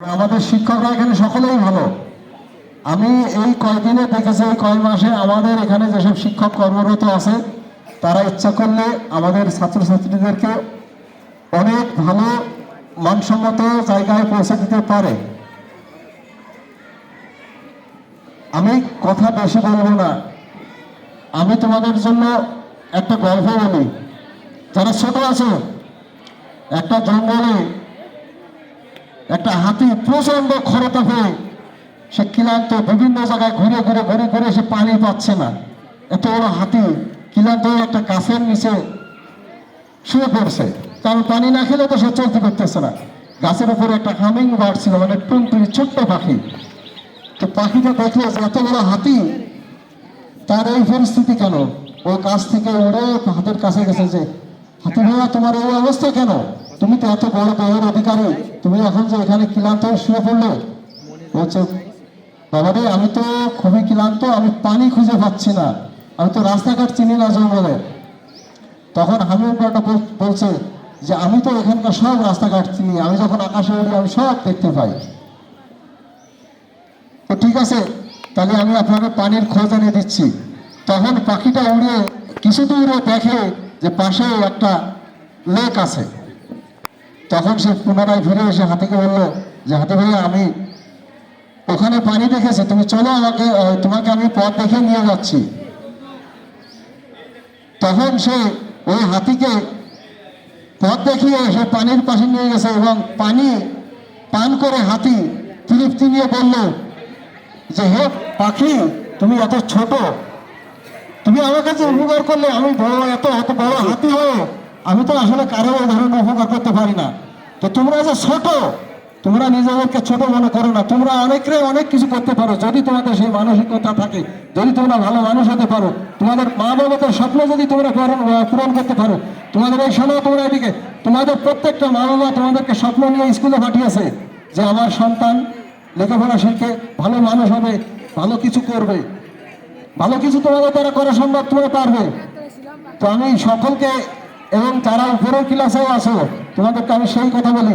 আমাদের শিক্ষকরা এখানে সকলেই ভালো। আমি এই কয়দিনে দেখেছি, এই কয় মাসে আমাদের এখানে যেসব শিক্ষক কর্মরত আছে, তারা ইচ্ছা করলে আমাদের ছাত্রছাত্রীদেরকে অনেক ভালো মানসম্মত জায়গায় পৌঁছে দিতে পারে। আমি কথা বেশি বলব না। আমি তোমাদের জন্য একটা গল্প বলি। যারা ছোট আছে, একটা জঙ্গলে একটা হাতি প্রচণ্ড খরতা হয়ে সে ক্লান্ত বিভিন্ন জায়গায় ঘুরে ঘুরে ঘুরে ঘুরে সে পানি পাচ্ছে না। এত বড় হাতি ক্লান্ত একটা গাছের নিচে শুয়ে পড়ছে। কারণ পানি না খেলে তো সে চলতে করতেছে না। গাছের উপরে একটা হামিং বার্ড ছিল মানে টুনটুনি ছোট্ট পাখি। তো পাখিটা দেখল যে এত বড় হাতি, তার এই পরিস্থিতি কেন? ও গাছ থেকে উড়ে হাতের কাছে গেছে যে, হাতি ভাইয়া, তোমার এই অবস্থা কেন? তুমি তো এত বড় দেহের অধিকারী। তুমি এখন যে এখানে ক্লান্ত শুয়ে পড়লে, বলছে, বাবা রে, আমি তো খুবই ক্লান্ত, আমি পানি খুঁজে পাচ্ছি না, আমি তো রাস্তাঘাট চিনি না জঙ্গলে। তখন বাটা বলছে যে, আমি তো এখানকার সব রাস্তাঘাট চিনি, আমি যখন আকাশে উঠি আমি সব দেখতে পাই। তো ঠিক আছে, তাহলে আমি আপনাকে পানির খোঁজ এনে দিচ্ছি। তখন পাখিটা উড়ে কিছু দূরে দেখে যে পাশে একটা লেক আছে। তখন সে পুনরায় ফিরে এসে হাতিকে বলল, যে হাতি ভাইয়া আমি ওখানে পানি দেখেছি, তুমি চলো আমাকে তোমাকে আমি পথ দেখে নিয়ে যাচ্ছি। তখন সে ওই হাতিকে পথ দেখিয়ে সে পানির পাশে নিয়ে গেছে এবং পানি পান করে হাতি তৃপ্তি নিয়ে বলল, যে হে পাখি, তুমি এত ছোট, তুমি আমার কাছে উপকার করলে, আমি বড়, এত এত বড় হাতি হয়ে আমি তো আসলে কারও এই ধরনের উপকার করতে পারি না। তো তোমরা যে ছোট, তোমরা নিজেদেরকে ছোট মনে করো না। তোমরা অনেকরে অনেক কিছু করতে পারো। যদি তোমাদের সেই মানসিকতা থাকে, যদি তোমরা ভালো মানুষ হতে পারো, তোমাদের মা বাবাদের স্বপ্ন যদি তোমরা পূরণ করতে পারো, তোমাদের এই শোনো তোমরা এদিকে, তোমাদের প্রত্যেকটা মা বাবা তোমাদেরকে স্বপ্ন নিয়ে স্কুলে পাঠিয়েছে যে আমার সন্তান লেখাপড়া শিখে ভালো মানুষ হবে, ভালো কিছু করবে। ভালো কিছু তোমাদের দ্বারা করা সম্ভব তোমরা পারবে। তো আমি সকলকে এবং তারা উপরের ক্লাসেও আসো তোমাদেরকে আমি সেই কথা বলি।